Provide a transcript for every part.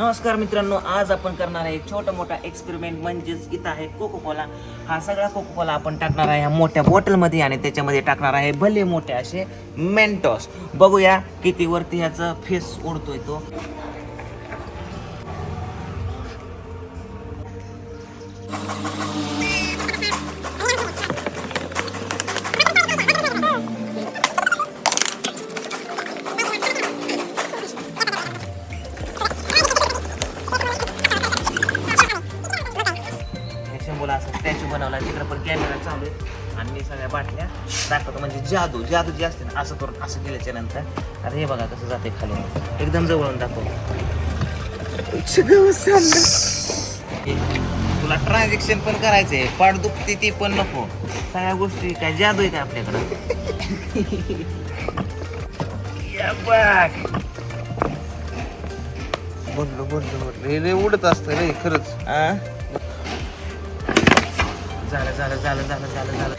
नमस्कार मित्रांनो आज आपण करणार आहे छोटा मोठा एक्सपेरिमेंट म्हणजेच इथं आहे कोको कोला हा सगळा कोको कोला आपण टाकणार आहे ह्या मोठ्या बॉटलमध्ये आणि त्याच्यामध्ये टाकणार आहे भले मोठे असे मेंटॉस बघूया किती वरती ह्याचं फेस उडतोय तो. असं स्टॅच्यू बनवला तिकडे पण कॅमेरा चालू आहे. आणि मी सगळ्या बाटल्या दाखवतो. म्हणजे जादू जादू जे असते ना असं करून असं केल्याच्यानंतर. अरे हे बघा कसं जाते खाली. एकदम जवळून दाखव. तुला ट्रान्झॅक्शन पण करायचंय. पाठ दुखते ती पण नको. सगळ्या गोष्टी काय जादू आहे का आपल्याकडं. बोललो बोललो बोललो. हे लय उडत असतं रे खरंच? झालं झालं झालं झालं झालं झालं.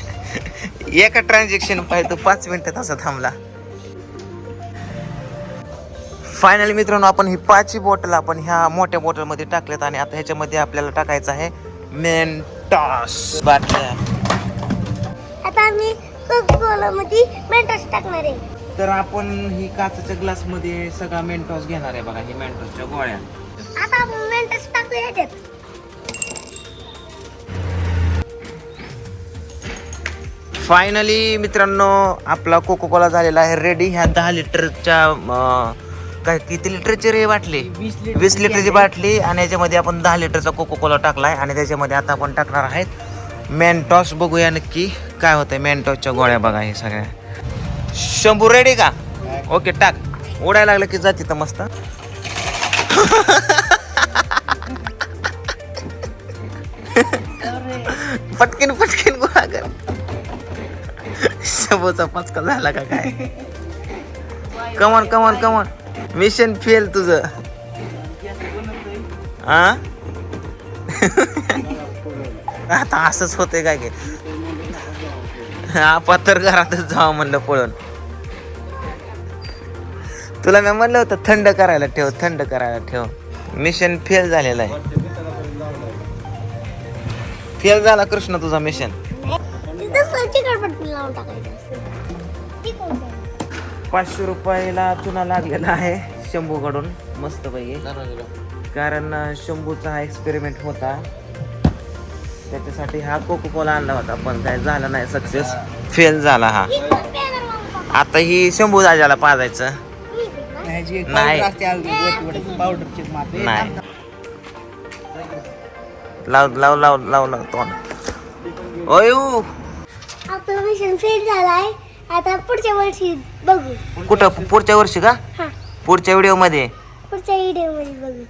एका ट्रान्झॅक्शन पाहिजे पाच मिनिटात असा थांबला. फायनली मित्रांनो आपण ही पाचही बॉटल आपण ह्या मोठ्या बॉटलमध्ये टाकल्यात आणि आता ह्याच्यामध्ये आपल्याला टाकायचं आहे मेंटॉस बाटल्या. आता आम्ही कोकोला मध्ये मेंटॉस टाकणार आहे. तर आपण ही काचेच्या ग्लासमध्ये सगळा मेंटॉस घेणार आहे बघा ही मेंटॉसच्या गोळ्या. आता आपण मेंटॉस टाकूया फायनली मित्रांनो आपला कोको कोला झालेला आहे रेडी ह्या दहा लिटरच्या काय किती लिटरची रे बाटली? वीस लिटरची बाटली. आणि याच्यामध्ये आपण दहा लिटरचा कोको कोला टाकलाय. आणि त्याच्यामध्ये आता आपण टाकणार आहेत मेंटॉस बघूया नक्की काय होतंय मेंटॉसच्या गोळ्या बघा हे सगळ्या. शंभू रेडी का? ओके टाक. उडायला लागलं की जाते तर मस्त. पटकीन पटकीन गोळा कर. शबोचा पचका झाला का काय? Come on come on come on mission fail तुझं. आ? आता असंच होतंय काय की? हा पत्तर घरातच जावं म्हणलं पळून. तुला मी म्हणलं होतं थंड करायला ठेव थंड करायला ठेव. मिशन फेल झालेलं आहे. फेल झाला कृष्ण तुझा मिशन लावून टाकायचं ती पाचशे रुपयाला चुना लागलेला आहे शंभूकडून मस्त पैकी. कारण शंभूचा हा एक्सपेरिमेंट होता. त्याच्यासाठी हा कोको कोला आणला होता पण काय झाला नाही सक्सेस फेल झाला हा. ही? आता ही शंभू दाजाला पाजायचं? नाही. नाही. लाव लाव लाव लाव लाव तोंड. ओयू आपलं मिशन फेल झालाय. आता पुढच्या वर्षी बघू. कुठं? पुढच्या वर्षी का? हा. पुढच्या व्हिडिओमध्ये? पुढच्या व्हिडिओमध्ये बघू.